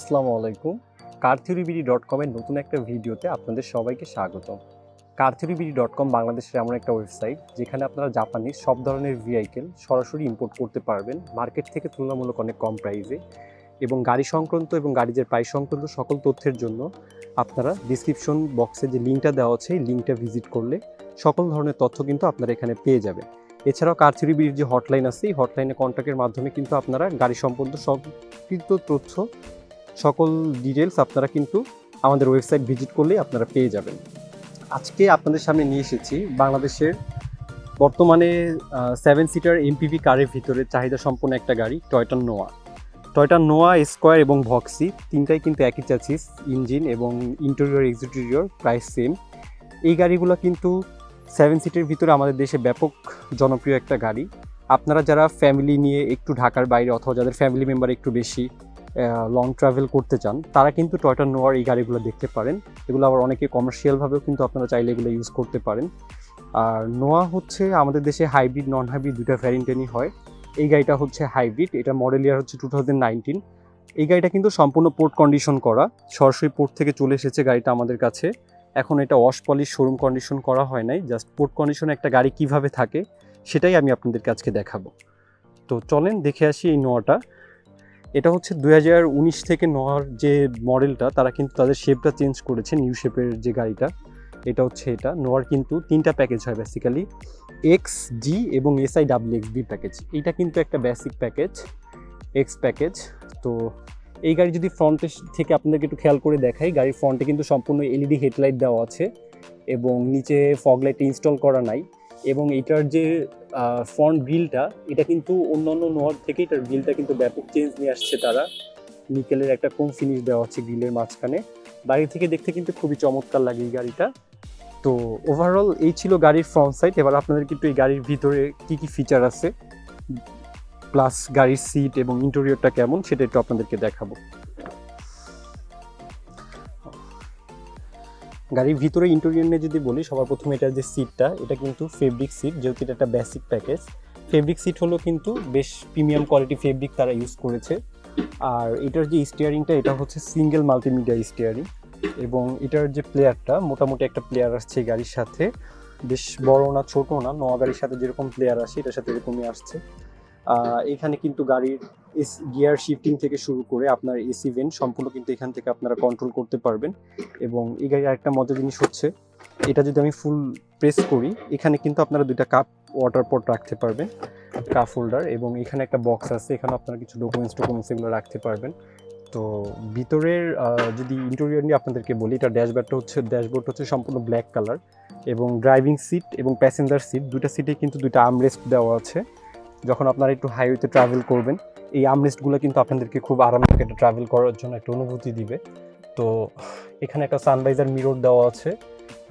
আসসালামু আলাইকুম। কারথিউরিবিডি ডট কমের নতুন একটা ভিডিওতে আপনাদের সবাইকে স্বাগত। কারথিউরিবিডি ডট কম বাংলাদেশের এমন একটা ওয়েবসাইট যেখানে আপনারা জাপানিজ সব ধরনের ভেহিকেল সরাসরি ইম্পোর্ট করতে পারবেন মার্কেট থেকে তুলনামূলক অনেক কম প্রাইসে এবং গাড়ি সংক্রান্ত এবং গাড়ির প্রাইস সংক্রান্ত সকল তথ্যের জন্য আপনারা ডিসক্রিপশন বক্সে যে লিঙ্কটা দেওয়া আছে, এই লিঙ্কটা ভিজিট করলে সকল ধরনের তথ্য কিন্তু আপনারা এখানে পেয়ে যাবেন। এছাড়াও কারথিউরিবিডির যে হটলাইন আছে, এই হটলাইনে কন্ট্যাক্টের মাধ্যমে কিন্তু আপনারা গাড়ি সম্পর্কিত সংকৃত তথ্য সকল ডিটেলস আপনারা কিন্তু আমাদের ওয়েবসাইট ভিজিট করলেই আপনারা পেয়ে যাবেন। আজকে আপনাদের সামনে নিয়ে এসেছি বাংলাদেশের বর্তমানে সেভেন সিটার এমপিভি কারের ভিতরে চাহিদা সম্পন্ন একটা গাড়ি টয়টান নোয়া টয়টান নোয়া স্কোয়ার এবং ভক্সি তিনটাই কিন্তু একই চাচিস ইঞ্জিন এবং ইন্টেরিয়র এক্সিটিরিয়র প্রাইস সেম এই গাড়িগুলো কিন্তু সেভেন সিটের ভিতরে আমাদের দেশে ব্যাপক জনপ্রিয় একটা গাড়ি। আপনারা যারা ফ্যামিলি নিয়ে একটু ঢাকার বাইরে অথবা যাদের ফ্যামিলি মেম্বার একটু বেশি লং ট্রাভেল করতে চান, তারা কিন্তু টয়টা নোয়ার এই গাড়িগুলো দেখতে পারেন। এগুলো আবার অনেকে কমার্শিয়ালভাবেও কিন্তু আপনারা চাইলে এগুলো ইউজ করতে পারেন। আর নোয়া হচ্ছে আমাদের দেশে হাইব্রিড নন হাইব্রিড দুটা ভ্যারিয়েন্টেনই হয়। এই গাড়িটা হচ্ছে হাইব্রিড এটা মডেল ইয়ার হচ্ছে টু থাউজেন্ড নাইনটিন এই গাড়িটা কিন্তু সম্পূর্ণ পোর্ট কন্ডিশন করা, সরাসরি পোর্ট থেকে চলে এসেছে গাড়িটা আমাদের কাছে। এখন এটা ওয়াশ পলিশ শোরুম কন্ডিশন করা হয় নাই জাস্ট পোর্ট কন্ডিশনে একটা গাড়ি কীভাবে থাকে, সেটাই আমি আপনাদেরকে আজকে দেখাবো। তো চলেন দেখে আসি এই নোয়াটা এটা হচ্ছে দু হাজার উনিশ থেকে নেওয়ার যে মডেলটা, তারা কিন্তু তাদের শেপটা চেঞ্জ করেছে নিউ শেপের যে গাড়িটা। এটা হচ্ছে এটা। নোয়ার কিন্তু তিনটা প্যাকেজ হয় বেসিক্যালি এক্স জি এবং S I W X B package এইটা কিন্তু একটা বেসিক প্যাকেজ এক্স প্যাকেজ তো এই গাড়ি যদি ফ্রন্টে থেকে আপনাদেরকে একটু খেয়াল করে দেখাই, গাড়ির ফ্রন্টে কিন্তু সম্পূর্ণ এলইডি হেডলাইট দেওয়া আছে এবং নিচে ফগ লাইট ইনস্টল করা নাই। এবং এটার যে ফ্রন্ট গ্রিলটা এটা কিন্তু অন্যান্য নোয়ার থেকে এটার গ্রিলটা কিন্তু ব্যাপক চেঞ্জ নিয়ে আসছে তারা। নিকেলের একটা কম ফিনিশ দেওয়া হচ্ছে গ্রিলের মাঝখানে। বাইরে থেকে দেখতে কিন্তু খুবই চমৎকার লাগে এই গাড়িটা। তো ওভারঅল এই ছিল গাড়ির ফ্রন্ট সাইড এবার আপনাদের কিন্তু এই গাড়ির ভিতরে কি কি ফিচার আছে প্লাস গাড়ির সিট এবং ইন্টেরিয়রটা কেমন সেটা একটু আপনাদেরকে দেখাবো। গাড়ির ভিতরে ইন্টেরিয়র নিয়ে যদি বলি, সবার প্রথমে এটার যে সিটটা এটা কিন্তু ফেব্রিক সিট যেহেতু এটা একটা বেসিক প্যাকেজ ফেব্রিক সিট হলো কিন্তু বেশ প্রিমিয়াম কোয়ালিটি ফেব্রিক তারা ইউজ করেছে। আর এটার যে স্টিয়ারিংটা এটা হচ্ছে সিঙ্গেল মাল্টিমিডিয়া স্টিয়ারিং এবং এটার যে প্লেয়ারটা মোটামুটি একটা প্লেয়ার আসছে গাড়ির সাথে। বেশ বড় না, ছোট না, নোয়া গাড়ির সাথে যেরকম প্লেয়ার আসে, এটার সাথে এরকমই আসছে। এখানে কিন্তু গাড়ির গিয়ার শিফটিং থেকে শুরু করে আপনার এসি ভেন্ট সম্পূর্ণ কিন্তু এখান থেকে আপনারা কন্ট্রোল করতে পারবেন। এবং এই গাড়ির আরেকটা মজার জিনিস হচ্ছে, এটা যদি আমি ফুল প্রেস করি, এখানে কিন্তু আপনারা দুইটা কাপ ওয়াটার পট রাখতে পারবেন কাপ হোল্ডার এবং এখানে একটা বক্স আছে, এখানে আপনারা কিছু ডকুমেন্টস টকুমেন্টস এগুলো রাখতে পারবেন। তো ভিতরের যদি ইন্টেরিয়র নিয়ে আপনাদেরকে বলি, এটা ড্যাশবোর্ডটা হচ্ছে ড্যাশবোর্ড হচ্ছে সম্পূর্ণ ব্ল্যাক কালার এবং ড্রাইভিং সিট এবং প্যাসেঞ্জার সিট দুটা সিটে কিন্তু দুইটা আর্মরেস্ট দেওয়া আছে। যখন আপনারা একটু হাইওয়েতে ট্রাভেল করবেন, এই আর্মরেস্টগুলো কিন্তু আপনাদেরকে খুব আরামদায়ক একটা ট্রাভেল করার জন্য একটা অনুভূতি দিবে। তো এখানে একটা সানভাইজার মিরর দেওয়া আছে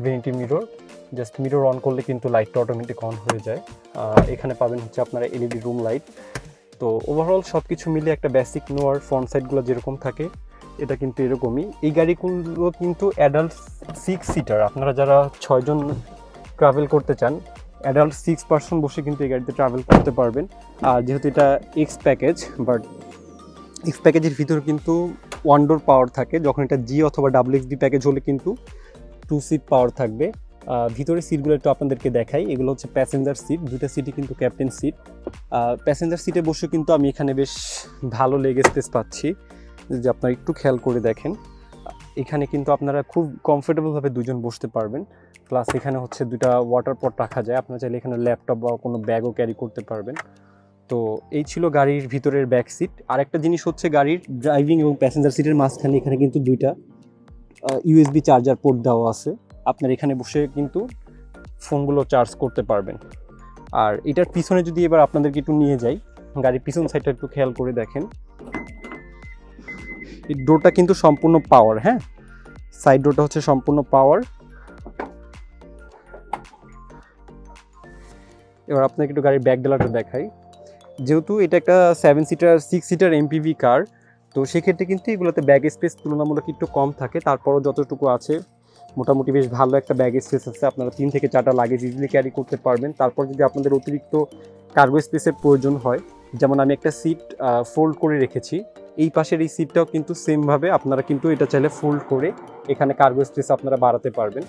vanity mirror just mirror on করলে কিন্তু লাইটটা অটোমেটিক অন হয়ে যায়। এখানে পাবেন হচ্ছে আপনারা এলইডি রুম লাইট তো ওভারঅল সব কিছু মিলে একটা বেসিক নোয়ার ফ্রন্ট সাইডগুলো যেরকম থাকে, এটা কিন্তু এরকমই। এই গাড়িগুলো কিন্তু অ্যাডাল্ট সিক্স সিটার আপনারা যারা ছয়জন ট্রাভেল করতে চান অ্যাডাল্ট সিক্স পার্সন বসে কিন্তু এই গাড়িতে ট্রাভেল করতে পারবেন। আর যেহেতু এটা এক্স প্যাকেজ বাট এক্স প্যাকেজের ভিতরে কিন্তু ওয়ান ডোর পাওয়ার থাকে। যখন এটা জি অথবা ডাবল এক্স বি প্যাকেজ হলে কিন্তু টু সিট পাওয়ার থাকবে। ভিতরে সিটগুলো একটু আপনাদেরকে দেখাই। এগুলো হচ্ছে প্যাসেঞ্জার সিট দুটো সিটই কিন্তু ক্যাপ্টেন সিট প্যাসেঞ্জার সিটে বসে কিন্তু আমি এখানে বেশ ভালো লেগ স্পেস পাচ্ছি। যে আপনারা একটু খেয়াল করে দেখেন, এখানে কিন্তু আপনারা খুব কমফোর্টেবলভাবে দুজন বসতে পারবেন। প্লাস এখানে হচ্ছে দুটা ওয়াটার পট রাখা যায়। আপনার চাইলে এখানে ল্যাপটপ বা কোনো ব্যাগও ক্যারি করতে পারবেন। তো এই ছিল গাড়ির ভিতরের ব্যাক সিট আরেকটা জিনিস হচ্ছে গাড়ির ড্রাইভিং এবং প্যাসেঞ্জার সিটের মাঝখানে এখানে কিন্তু দুইটা ইউএসবি চার্জার পোর্ট দেওয়া আছে। আপনার এখানে বসে কিন্তু ফোনগুলো চার্জ করতে পারবেন। আর এটার পিছনে যদি এবার আপনাদেরকে একটু নিয়ে যাই, গাড়ির পিছন সাইডটা একটু খেয়াল করে দেখেন। এই ডোরটা কিন্তু সম্পূর্ণ পাওয়ার হ্যাঁ? সাইড ডোরটা হচ্ছে সম্পূর্ণ পাওয়ার এবার আপনাকে একটু গাড়ির ব্যাক ডেলাটা দেখাই। যেহেতু এটা একটা seven seater six seater MPV car তো সেক্ষেত্রে কিন্তু এগুলোতে ব্যাগ স্পেস তুলনামূলক একটু কম থাকে। তারপরও যতটুকু আছে, মোটামুটি বেশ ভালো একটা ব্যাগ স্পেস আছে। আপনারা তিন থেকে চারটা লাগেজ ইজিলি ক্যারি করতে পারবেন। তারপর যদি আপনাদের অতিরিক্ত কার্গো স্পেসের প্রয়োজন হয়, যেমন আমি একটা সিট ফোল্ড করে রেখেছি, এই পাশের এই সিটটাও কিন্তু সেমভাবে আপনারা কিন্তু এটা চাইলে ফোল্ড করে এখানে কার্গো স্পেস আপনারা বাড়াতে পারবেন।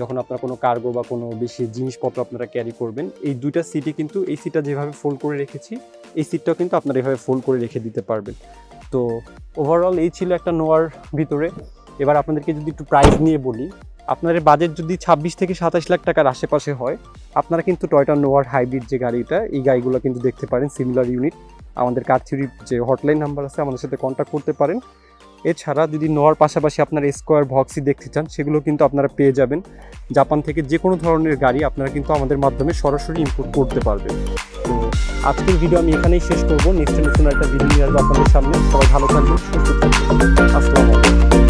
যখন আপনারা কোনো কার্গো বা কোনো বেশি জিনিসপত্র আপনারা ক্যারি করবেন, এই দুইটা সিটই কিন্তু, এই সিটটা যেভাবে ফোল্ড করে রেখেছি, এই সিটটাও কিন্তু আপনারা এভাবে ফোল্ড করে রেখে দিতে পারবেন। তো ওভারঅল এই ছিল একটা নোয়ার ভিতরে। এবার আপনাদেরকে যদি একটু প্রাইস নিয়ে বলি, আপনাদের বাজেট যদি ছাব্বিশ থেকে সাতাশ লাখ টাকার আশেপাশে হয়, আপনারা কিন্তু টয়টা নোয়ার হাইব্রিড যে গাড়িটা, এই গাড়িগুলো কিন্তু দেখতে পারেন সিমিলার ইউনিট আমাদের কারথিরির যে হটলাইন নাম্বার আছে, আমাদের সাথে কন্ট্যাক্ট করতে পারেন। এছাড়া যদি নোয়ার পাশাপাশি আপনার স্কোয়ার ভক্সি দেখতে চান, সেগুলো কিন্তু আপনারা পেয়ে যাবেন। জাপান থেকে যে কোনো ধরনের গাড়ি আপনারা কিন্তু আমাদের মাধ্যমে সরাসরি ইম্পোর্ট করতে পারবেন। তো আজকের ভিডিও আমি এখানেই শেষ করব। নেক্সট নতুন একটা ভিডিও নিয়ে আসব আপনাদের সামনে। সবাই ভালো থাকবেন, সুস্থ থাকবেন। আসসালামু আলাইকুম।